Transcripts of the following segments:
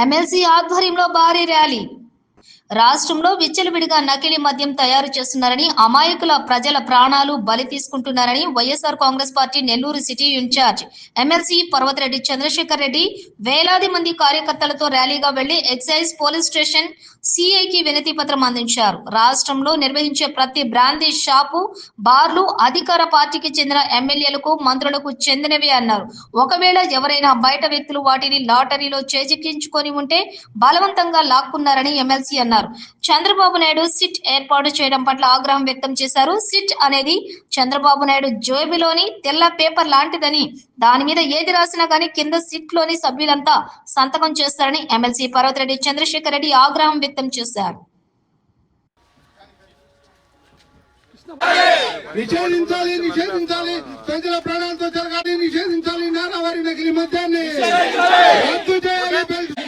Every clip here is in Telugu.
ఎమ్మెల్సీ ఆధ్వర్యంలో భారీ ర్యాలీ రాష్ట్రంలో విచ్చలవిడిగా నకిలీ మద్యం తయారు చేస్తున్నారని అమాయకుల ప్రజల ప్రాణాలు బలి తీసుకుంటున్నారని YSR Congress party Nellore city in charge MLC Parvathireddy Chandrasekhar Reddy వేలాది మంది కార్యకర్తలతో ర్యాలీగా వెళ్ళి ఎక్సైజ్ పోలీస్ స్టేషన్ సిఐకి వినతి పత్రం అందించారు. రాష్ట్రంలో నిర్వహించే ప్రతి బ్రాందీ షాపు బార్లు అధికార పార్టీకి చెందిన ఎమ్మెల్యేలకు మంత్రులకు చెందినవి అన్నారు. ఒకవేళ ఎవరైనా బయట వ్యక్తులు వాటిని లాటరీలో చేజిక్కించుకొని ఉంటే బలవంతంగా లాక్కున్నారని ఎమ్మెల్సీ అన్నారు. చంద్రబాబు నాయుడు సిట్ ఏర్పాటు చేయడం పట్ల ఆగ్రహం వ్యక్తం చేశారు. సిట్ అనేది చంద్రబాబు నాయుడు జోబిలోని తెల్ల పేపర్ లాంటిదని దాని మీద ఏది రాసినా గానీ కింద సిట్లోని సభ్యులంతా సంతకం చేస్తారని ఎమ్మెల్సీ పర్వతరెడ్డి చంద్రశేఖర్ రెడ్డి ఆగ్రహం వ్యక్తం చేశారు. నిషేధించాలి నిషేధించాలి. ప్రజల ప్రాణాలతో జరగాలి నిషేధించాలి. నారావారి నకిలీ మద్యాన్ని రద్దు చేయాలి బెల్ట్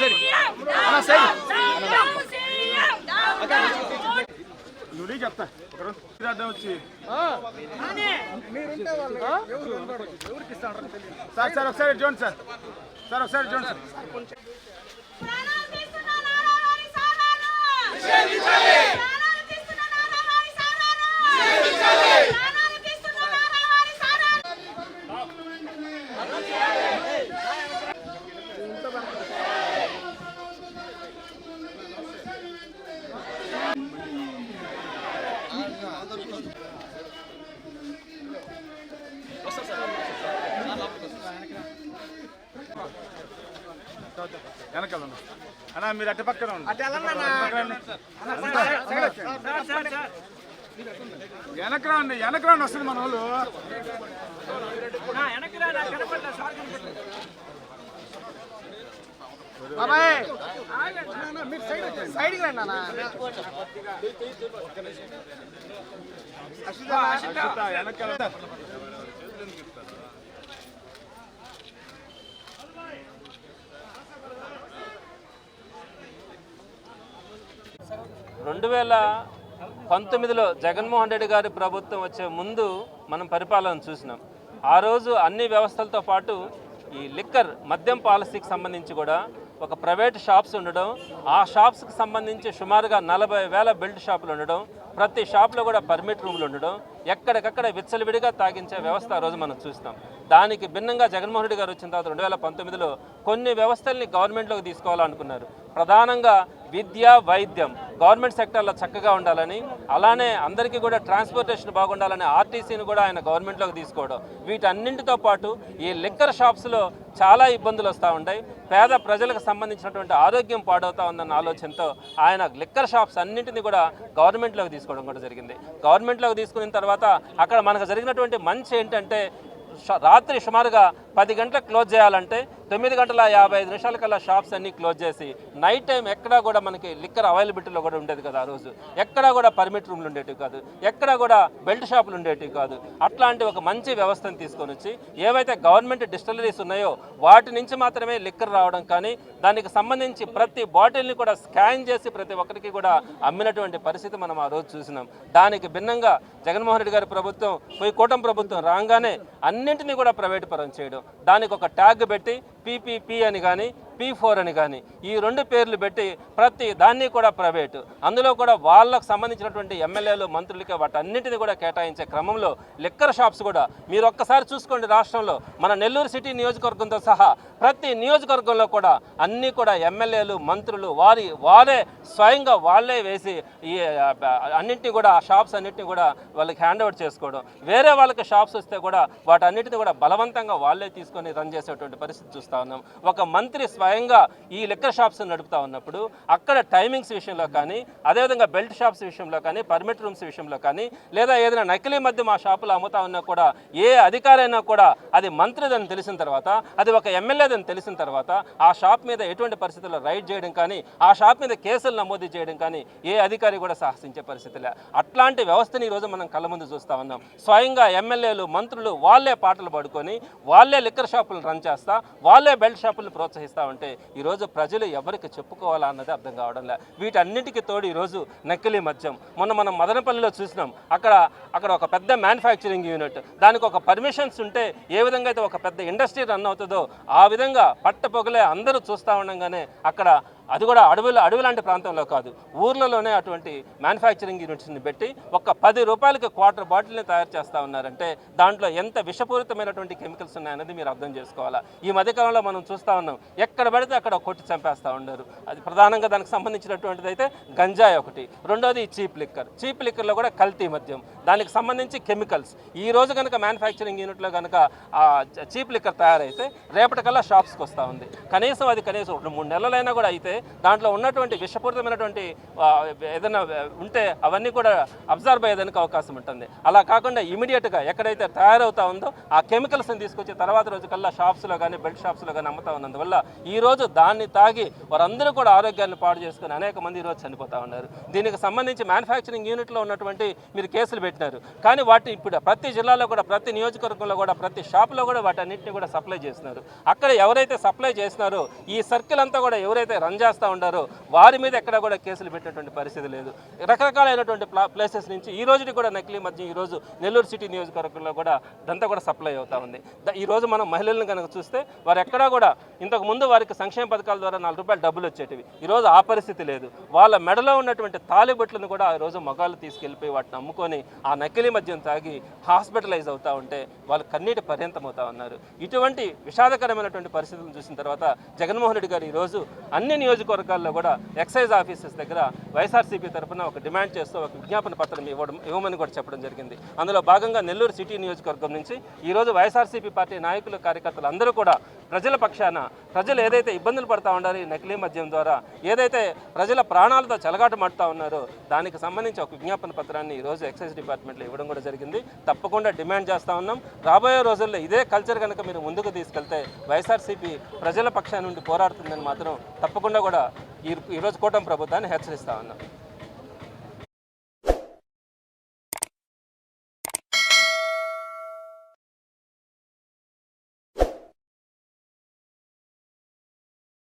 సరి. సరి సరి. అన్న సరి. నువ్వు చెప్తా. వచ్చి. సార్ సార్ ఒకసారి చూడండి సార్. సార్ ఒకసారి చూడండి సార్. వెనకాల. అన్న మీరు అటు పక్కన. వెనక రండి వెనక రండి వస్తుంది మన వాళ్ళు. అక్షిత, వెనకాల రెండు వేల పంతొమ్మిదిలో జగన్మోహన్ రెడ్డి గారి ప్రభుత్వం వచ్చే ముందు మనం పరిపాలన చూసినాం. ఆ రోజు అన్ని వ్యవస్థలతో పాటు ఈ లిక్కర్ మద్యం పాలసీకి సంబంధించి కూడా ఒక ప్రైవేట్ షాప్స్ ఉండడం ఆ షాప్స్కి సంబంధించి సుమారుగా నలభై వేల బెల్ట్ షాపులు ఉండడం ప్రతి షాప్లో కూడా పర్మిట్ రూమ్లు ఉండడం ఎక్కడికక్కడ విచ్చలవిడిగా తాగించే వ్యవస్థ ఆ రోజు మనం చూస్తాం దానికి భిన్నంగా జగన్మోహన్ రెడ్డి గారు వచ్చిన తర్వాత రెండు వేల పంతొమ్మిదిలో కొన్ని వ్యవస్థల్ని గవర్నమెంట్లోకి తీసుకోవాలనుకున్నారు. ప్రధానంగా విద్య వైద్యం గవర్నమెంట్ సెక్టర్లో చక్కగా ఉండాలని అలానే అందరికీ కూడా ట్రాన్స్పోర్టేషన్ బాగుండాలని ఆర్టీసీని కూడా ఆయన గవర్నమెంట్లోకి తీసుకోవడం. వీటన్నింటితో పాటు ఈ లిక్కర్ షాప్స్లో చాలా ఇబ్బందులు వస్తూ ఉంటాయి పేద ప్రజలకు సంబంధించినటువంటి ఆరోగ్యం పాడవుతా ఉందన్న ఆలోచనతో ఆయన లిక్కర్ షాప్స్ అన్నింటినీ కూడా గవర్నమెంట్లోకి తీసుకోవడం కూడా జరిగింది. గవర్నమెంట్లోకి తీసుకున్న తర్వాత అక్కడ మనకు జరిగినటువంటి మంచి ఏంటంటే రాత్రి సుమారుగా పది గంటలకు క్లోజ్ చేయాలంటే తొమ్మిది గంటల యాభై ఐదు నిమిషాల కల్లా షాప్స్ అన్నీ క్లోజ్ చేసి నైట్ టైం ఎక్కడా కూడా మనకి లిక్కర్ అవైలబిలిటీలో కూడా ఉండేది కదా ఆ రోజు. ఎక్కడా కూడా పర్మిట్ రూమ్లు ఉండేటివి కాదు. ఎక్కడా కూడా బెల్ట్ షాపులు ఉండేటివి కాదు. అట్లాంటి ఒక మంచి వ్యవస్థను తీసుకొని వచ్చి ఏవైతే గవర్నమెంట్ డిస్టిలరీస్ ఉన్నాయో వాటి నుంచి మాత్రమే లిక్కర్ రావడం కానీ దానికి సంబంధించి ప్రతి బాటిల్ని కూడా స్కాన్ చేసి ప్రతి ఒక్కరికి కూడా అమ్మినటువంటి పరిస్థితి మనం ఆ రోజు చూసినాం. దానికి భిన్నంగా జగన్మోహన్ రెడ్డి గారి ప్రభుత్వం పోయి కూటమి ప్రభుత్వం రాగానే అన్నింటినీ కూడా ప్రైవేట్ పరం చేయడం. దానికి ఒక ట్యాగ్ పెట్టి పీపీపీ అని కానీ పీ ఫోర్ అని కానీ ఈ రెండు పేర్లు పెట్టి ప్రతి దాన్ని కూడా ప్రైవేటు. అందులో కూడా వాళ్ళకు సంబంధించినటువంటి ఎమ్మెల్యేలు మంత్రులకి వాటన్నిటిని కూడా కేటాయించే క్రమంలో లిక్కర్ షాప్స్ కూడా. మీరు ఒక్కసారి చూసుకోండి రాష్ట్రంలో. మన నెల్లూరు సిటీ నియోజకవర్గంతో సహా ప్రతి నియోజకవర్గంలో కూడా అన్నీ కూడా ఎమ్మెల్యేలు మంత్రులు వారి వారే స్వయంగా వాళ్ళే వేసి ఈ అన్నింటినీ కూడా ఆ షాప్స్ అన్నింటినీ కూడా వాళ్ళకి హ్యాండ్ ఓవర్ చేసుకోవడం. వేరే వాళ్ళకి షాప్స్ వస్తే కూడా వాటన్నిటిని కూడా బలవంతంగా వాళ్ళే తీసుకొని రన్ చేసేటువంటి పరిస్థితి చూస్తూ ఉన్నాం. ఒక మంత్రి స్వయంగా ఈ లిక్కర్ షాప్స్ నడుపుతా ఉన్నప్పుడు అక్కడ టైమింగ్స్ విషయంలో కానీ అదేవిధంగా బెల్ట్ షాప్స్ విషయంలో కానీ పర్మిట్ రూమ్స్ విషయంలో కానీ లేదా ఏదైనా నకిలీ మధ్య మా షాపులో అమ్ముతా ఉన్నా కూడా ఏ అధికారైనా కూడా అది మంత్రిదని తెలిసిన తర్వాత అది ఒక ఎమ్మెల్యేదని తెలిసిన తర్వాత ఆ షాప్ మీద ఎటువంటి పరిస్థితుల్లో రైడ్ చేయడం కానీ ఆ షాప్ మీద కేసులు నమోదు చేయడం కానీ ఏ అధికారి కూడా సాహసించే పరిస్థితిలే అట్లాంటి వ్యవస్థని ఈరోజు మనం కళ్ళ ముందు చూస్తూ ఉన్నాం. స్వయంగా ఎమ్మెల్యేలు మంత్రులు వాళ్ళే పాటలు పాడుకొని వాళ్ళే లిక్కర్ షాపులు రన్ చేస్తా వాళ్ళే బెల్ట్ షాపులు ప్రోత్సహిస్తూ ఉంటారు. ఉంటే ఈరోజు ప్రజలు ఎవరికి చెప్పుకోవాలా అన్నది అర్థం కావడం లే. వీటన్నిటికీ తోడు ఈరోజు నకిలీ మద్యం. మొన్న మనం మదనపల్లిలో చూసినాం. అక్కడ అక్కడ ఒక పెద్ద మ్యానుఫ్యాక్చరింగ్ యూనిట్ దానికి ఒక పర్మిషన్స్ ఉంటే ఏ విధంగా అయితే ఒక పెద్ద ఇండస్ట్రీ రన్ అవుతుందో ఆ విధంగా పట్టపొగలే అందరూ చూస్తూ ఉండగానే అక్కడ అది కూడా అడవులు అడవి లాంటి ప్రాంతంలో కాదు. ఊర్లలోనే అటువంటి మ్యానుఫ్యాక్చరింగ్ యూనిట్స్ని పెట్టి ఒక పది రూపాయలకి క్వార్టర్ బాటిల్ని తయారు చేస్తూ ఉన్నారంటే దాంట్లో ఎంత విషపూరితమైనటువంటి కెమికల్స్ ఉన్నాయనేది మీరు అర్థం చేసుకోవాలా? ఈ మధ్యకాలంలో మనం చూస్తూ ఉన్నాం. ఎక్కడ పడితే అక్కడ కొట్టి చంపేస్తూ ఉన్నారు. అది ప్రధానంగా దానికి సంబంధించినటువంటిది అయితే గంజాయి ఒకటి. రెండోది చీప్ లిక్కర్ చీప్ లిక్కర్లో కూడా కల్తీ మద్యం. దానికి సంబంధించి కెమికల్స్ ఈ రోజు కనుక మ్యానుఫ్యాక్చరింగ్ యూనిట్లో కనుక ఆ చీప్ లిక్కర్ తయారైతే రేపటికల్లా షాప్స్కి వస్తూ ఉంది. కనీసం అది కనీసం రెండు మూడు నెలలైనా కూడా అయితే దాంట్లో ఉన్నటువంటి విషపూరితమైనటువంటి ఏదైనా ఉంటే అవన్నీ కూడా అబ్జర్వ్ అయ్యేదానికి అవకాశం ఉంటుంది. అలా కాకుండా ఇమీడియట్గా ఎక్కడైతే తయారవుతా ఉందో ఆ కెమికల్స్ని తీసుకొచ్చి తర్వాత రోజు కల్లా షాప్స్లో కానీ బెల్ట్ షాప్స్లో కానీ అమ్ముతా ఉన్నందువల్ల ఈ రోజు దాన్ని తాగి వారందరూ కూడా ఆరోగ్యాన్ని పాడు చేసుకుని అనేక మంది ఈరోజు చనిపోతా ఉన్నారు. దీనికి సంబంధించి మ్యానుఫ్యాక్చరింగ్ యూనిట్లో ఉన్నటువంటి మీరు కేసులు పెట్టినారు. కానీ వాటి ఇప్పుడు ప్రతి జిల్లాలో కూడా ప్రతి నియోజకవర్గంలో కూడా ప్రతి షాప్లో కూడా వాటన్నిటిని కూడా సప్లై చేస్తున్నారు. అక్కడ ఎవరైతే సప్లై చేస్తున్నారో ఈ సర్కిల్ అంతా కూడా ఎవరైతే రంజా చేస్తూ ఉండారో. వారి మీద ఎక్కడ కూడా కేసులు పెట్టినటువంటి పరిస్థితి లేదు. రకరకాలైనటువంటి ప్లా ప్లేసెస్ నుంచి ఈ రోజుకి కూడా నకిలీ మధ్య ఈ రోజు నెల్లూరు సిటీ నియోజకవర్గంలో కూడా దంతా కూడా సప్లై అవుతా ఉంది. ఈ రోజు మనం మహిళలను కనుక చూస్తే వారు ఎక్కడా కూడా ఇంతకు ముందు వారికి సంక్షేమ పథకాల ద్వారా నాలుగు రూపాయలు డబ్బులు వచ్చేటివి. ఈ రోజు ఆ పరిస్థితి లేదు. వాళ్ళ మెడలో ఉన్నటువంటి తాలిబొట్లను కూడా ఆ రోజు మగాళ్ళు తీసుకెళ్ళిపోయి వాటిని అమ్ముకొని ఆ నకిలీ మద్యం తాగి హాస్పిటలైజ్ అవుతా ఉంటే వాళ్ళు కన్నీటి పర్యంతం అవుతా ఉన్నారు. ఇటువంటి విషాదకరమైనటువంటి పరిస్థితులను చూసిన తర్వాత జగన్మోహన్ రెడ్డి గారు ఈరోజు అన్ని నియోజకవర్గాల్లో కూడా ఎక్సైజ్ ఆఫీసెస్ దగ్గర వైఎస్ఆర్సీపీ తరఫున ఒక డిమాండ్ చేస్తూ ఒక విజ్ఞాపన పత్రం ఇవ్వడం ఇవ్వమని కూడా చెప్పడం జరిగింది. అందులో భాగంగా నెల్లూరు సిటీ నియోజకవర్గం నుంచి ఈరోజు వైఎస్ఆర్సీపీ పార్టీ నాయకులు కార్యకర్తలు అందరూ కూడా ప్రజల పక్షాన ప్రజలు ఏదైతే ఇబ్బందులు పడతా ఉన్నారో ఈ నకిలీ మద్యం ద్వారా ఏదైతే ప్రజల ప్రాణాలతో చెలగాటమాడుతూ ఉన్నారో దానికి సంబంధించి ఒక విజ్ఞాపన పత్రాన్ని ఈరోజు ఎక్సైజ్ డిపార్ట్మెంట్లో ఇవ్వడం కూడా జరిగింది. తప్పకుండా డిమాండ్ చేస్తూ ఉన్నాం. రాబోయే రోజుల్లో ఇదే కల్చర్ కనుక మీరు ముందుకు తీసుకెళ్తే వైఎస్ఆర్సీపీ ప్రజల పక్షాన నుండి పోరాడుతుందని మాత్రం తప్పకుండా కూడా ఈ ఈరోజు కూటమి ప్రభుత్వాన్ని హెచ్చరిస్తా ఉన్నాం.